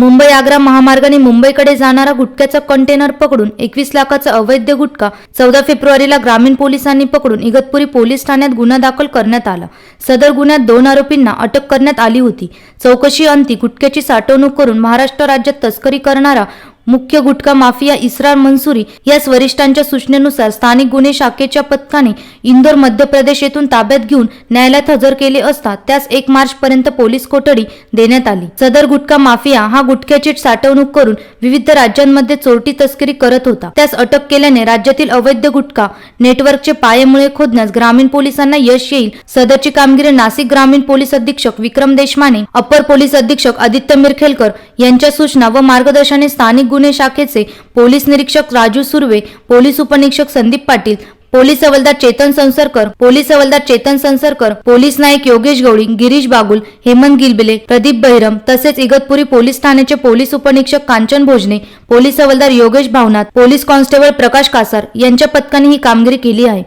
मुंबई आग्रा महामार्गाने मुंबईकडे जाणारा गुटख्याचा कंटेनर पकडून एकवीस लाखाचा अवैध गुटखा चौदा फेब्रुवारीला ग्रामीण पोलिसांनी पकडून इगतपुरी पोलीस ठाण्यात गुन्हा दाखल करण्यात आला. सदर गुन्ह्यात दोन आरोपींना अटक करण्यात आली होती. चौकशी अंती गुटख्याची साठवणूक करून महाराष्ट्र राज्यात तस्करी करणारा मुख्य गुटखा माफिया इस्रार मंसुरी या वरिष्ठांच्या सूचनेनुसार स्थानिक गुन्हे शाखेच्या पथकाने इंदोर मध्य प्रदेश येथून ताब्यात घेऊन न्यायालयात हजर केले असता त्यास एक मार्च पर्यंत पोलीस कोठडी देण्यात आली. सदर गुटखा माफिया हा गुटख्याची साठवणूक करून विविध राज्यांमध्ये चोरटी तस्करी करत होता. त्यास अटक केल्याने राज्यातील अवैध गुटखा नेटवर्कचे पायामुळे खोदण्यास ग्रामीण पोलिसांना यश येईल. सदरची कामगिरी नाशिक ग्रामीण पोलीस अधीक्षक विक्रम देशमाने अपर पोलीस अधीक्षक आदित्य मिरखेलकर यांच्या सूचना व मार्गदर्शनाने स्थानिक गुन्हे शाखेचे पोलीस निरीक्षक राजू सुर्वे पोलीस उपनिरीक्षक संदीप पाटील पोलीस हवलदार चेतन संसरकर पोलीस हवलदार चेतन संसरकर पोलीस नायक योगेश गवळी गिरीश बागुल हेमंत गिलबिले प्रदीप बहिरम तसेच इगतपुरी पोलीस ठाण्याचे पोलीस उपनिरीक्षक कांचन भोजने पोलीस हवलदार योगेश भावनाथ पोलीस कॉन्स्टेबल प्रकाश कासार यांच्या पथकाने ही कामगिरी केली आहे.